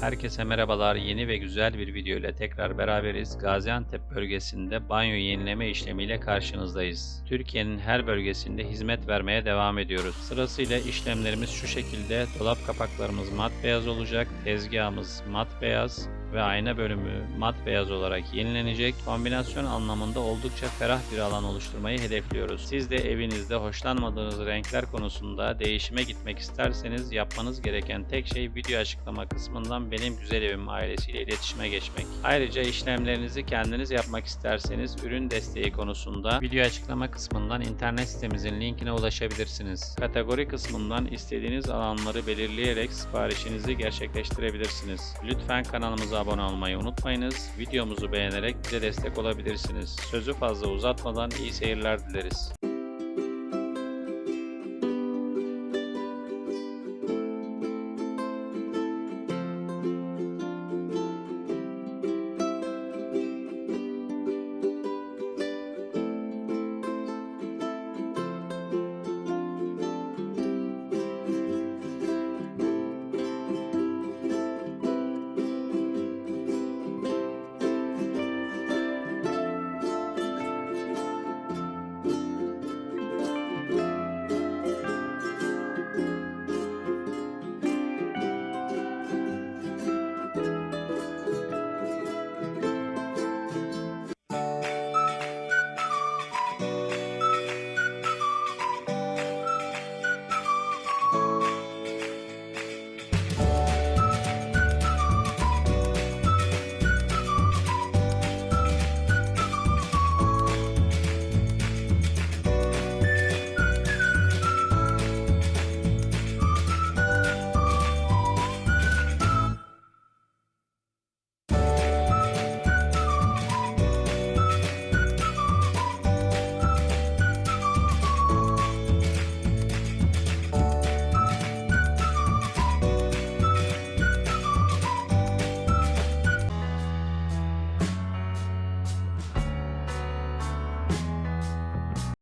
Herkese merhabalar. Yeni ve güzel bir video ile tekrar beraberiz. Gaziantep bölgesinde banyo yenileme işlemiyle karşınızdayız. Türkiye'nin her bölgesinde hizmet vermeye devam ediyoruz. Sırasıyla işlemlerimiz şu şekilde. Dolap kapaklarımız mat beyaz olacak. Tezgahımız mat beyaz ve ayna bölümü mat beyaz olarak yenilenecek. Kombinasyon anlamında oldukça ferah bir alan oluşturmayı hedefliyoruz. Siz de evinizde hoşlanmadığınız renkler konusunda değişime gitmek isterseniz yapmanız gereken tek şey video açıklama kısmından benim güzel evim ailesiyle iletişime geçmek. Ayrıca işlemlerinizi kendiniz yapmak isterseniz ürün desteği konusunda video açıklama kısmından internet sitemizin linkine ulaşabilirsiniz. Kategori kısmından istediğiniz alanları belirleyerek siparişinizi gerçekleştirebilirsiniz. Lütfen kanalımıza abone olmayı unutmayınız. Videomuzu beğenerek bize destek olabilirsiniz. Sözü fazla uzatmadan iyi seyirler dileriz.